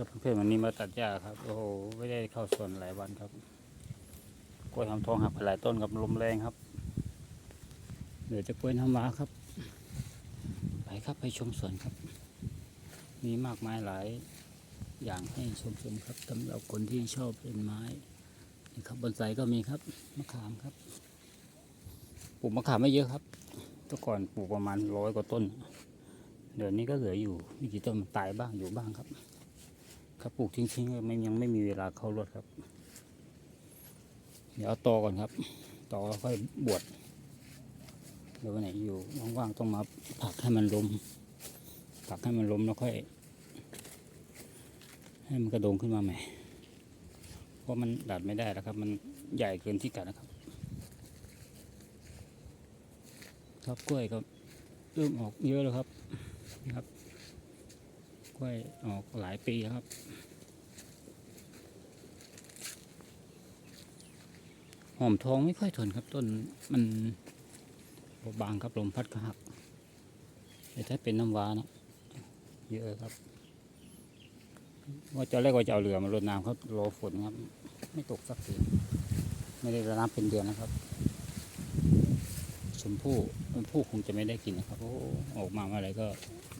ครับเพื่อนๆวันนี้มาตัดหญ้าครับ โอ้โห ไม่ได้เข้าสวนหลายวันครับกล้วยหอมทองหักไปหลายต้นครับลมแรงครับเดี๋ยวจะกล้วยน้ำว้าครับ ไปครับไปชมสวนครับ มีมากมายหลายอย่างให้ชมชมครับสำหรับคนที่ชอบเป็นไม้นี่ครับบนไซก็มีครับมะขามครับ ปลูกมะขามไม่เยอะครับเมื่ก่อนปลูกประมาณร้อยกว่าต้น เดี๋ยวนี้ก็เหลืออยู่ไม่กี่ต้นตายบ้างอยู่บ้างครับ ครับปลูกทิ้งๆก็ไม่ยังไม่มีเวลาเข้ารถครับ เดี๋ยวเอาตอก่อนครับตอแล้วค่อยบวชเดี๋ยววันไหนอยู่ว่างๆต้องมาผักให้มันล้มผักให้มันล้มแล้วค่อย ให้มันกระโดงขึ้นมาใหม่เพราะมันดัดไม่ได้แล้วครับ มันใหญ่เกินที่กัดนะครับ ครับกล้วยก็เริ่มออกเยอะแล้วครับนะครับ ล้วยออกหลายปีครับ หอมทองไม่ค่อยทนครับต้นมันบางครับลมพัดก็หักแต่ถ้าเป็นน้ำว้านะเยอะครับ ว่าจะแรกว่าจะเอาเรือมารดน้ำเขารอฝนครับ ไม่ตกสักทีไม่ได้รดน้ำเป็นเดือนนะครับชมพู่ชมพู่คงจะไม่ได้กินนะครับเพราะออกมาเมื่อไรก็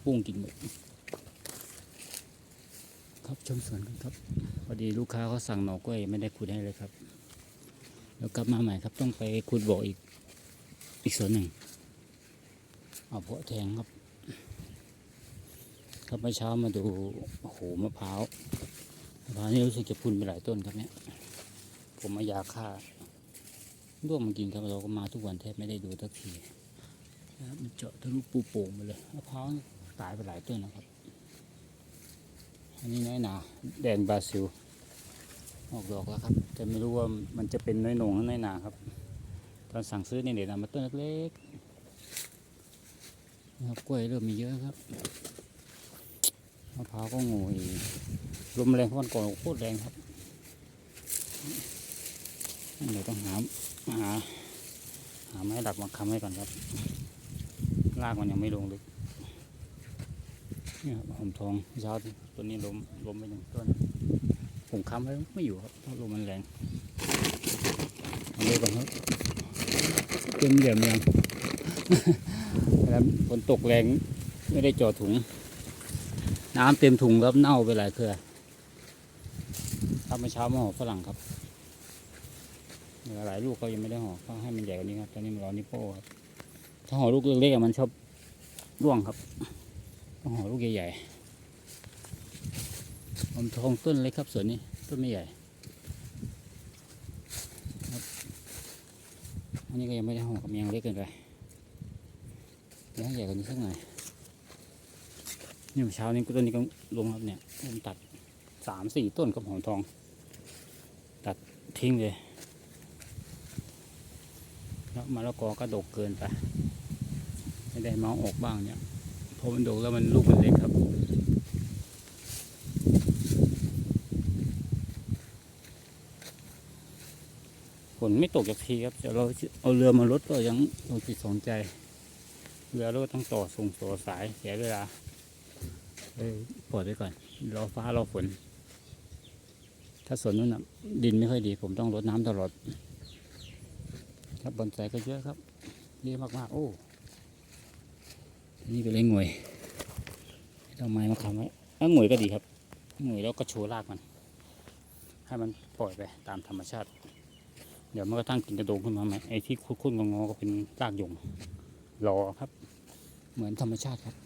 ปุ้งกินหมด ครับชมสวนกันครับ พอดีลูกค้าเขาสั่งหน่อกล้วยไม่ได้ขุดให้เลยครับ แล้วกลับมาใหม่ครับต้องไปขุดบ่ออีกอีกสวนหนึ่งเอาเพาะแทงครับ ครับเมื่อเช้ามาดูโอ้โหมะพร้าวมะพร้าวนี่รู้สึกจะพุ่นไปหลายต้นครับเนี่ยผมมายาฆ่าร่วมมากินครับเราก็มาทุกวันแทบไม่ได้ดูทักทีนะครับมันเจาะทะลุปูโป่งไปเลยมะพร้าวตายไปหลายต้นนะครับ อันนี้น้อยหนาแดนบราซิล ออกดอกแล้วครับแต่ไม่รู้ว่ามันจะเป็นน้อยหนงหรือน้อยหนาครับ ตอนสั่งซื้อนี่เดี๋ยวนำมาต้นเล็กๆนะครับกล้วยเริ่มมีเยอะครับมะพร้าวก็โงยลมแรงวันก่อนโคตรแรงครับเดี๋ยวต้องหาหาหาไม้ดักมาค้ำไว้ก่อนครับรากมันยังไม่ลงลึก นี่ยครับหอมทองเช้าต้นนี้ล้มล้มไปหนึ่งต้นผมค้ำไว้ไม่อยู่ครับเพราะลมมันแรงเอาเลยก่อนครับเต็มเหลี่ยมยังแล้วฝนตกแรงไม่ได้จอดถุง น้ำเต็มถุงครับเน่าไปหลายเครือครับเมื่อเช้ามาห่อฝรั่งครับหลายลูกก็ยังไม่ได้ห่อก็ให้มันใหญ่กว่านี้ครับตอนนี้มันรอนิโป้ครับถ้าห่อลูกเล็กๆมันชอบร่วงครับ ต้องห่อลูกใหญ่ๆหอมทองต้นเล็กครับส่วนนี้ต้นไม่ใหญ่อันนี้ก็ยังไม่ได้ห่อกับยังเล็กเกินไปเดี๋ยวให้ใหญ่กว่านี้สักหน่อยนี่เช้านี้ต้นนี้ก็ลงครับเนี่ยผมตัดสามสี่ต้นกับหอมทอง ตัดทิ้งเลยแล้วมะละกอก็ดกเกินไปไม่ได้มาออกบ้างเนี่ย พอมันดกแล้วมันลูกมันเล็กครับฝนไม่ตกจากทีครับเดี๋ยวเราเอาเรือมาลดก็ยังเราติดสนใจ เรือเราก็ต้องต่อส่งต่อสายเสียเวลาเลยปล่อยไว้ก่อนรอฟ้ารอฝน ถ้าสวนนู้นนะดินไม่ค่อยดี ผมต้องรดน้ำตลอด ครับบอนไซก็เยอะครับเยอะมากๆ โอ้ นี่เป็นเล้งงวยทำไม้มาทำไว้ถ้างวยก็ดีครับงวยแล้วก็โชว์รากมัน ให้มันปล่อยไปตามธรรมชาติ เดี๋ยวมันก็ตั้งกิ่งกระโดงขึ้นมาใหม่ไอ้ที่คุ้นๆงอๆก็เป็นรากยงรอครับ เหมือนธรรมชาติครับ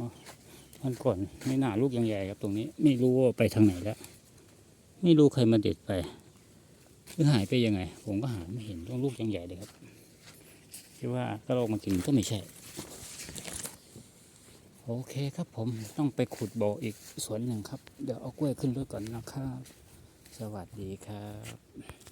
มามันก่อนไม่น่าลูกยังใหญ่ครับตรงนี้ ไม่รู้ว่าไปทางไหนแล้ว ไม่รู้ใครมาเด็ดไป หรือหายไปยังไง ผมก็หาไม่เห็นต้องลูกยังใหญ่เลยครับคิดว่าก็ลองมากินก็ไม่ใช่ โอเคครับผมต้องไปขุดบ่ออีกสวนหนึ่งครับ เดี๋ยวเอากล้วยขึ้นรถก่อนนะครับ สวัสดีครับ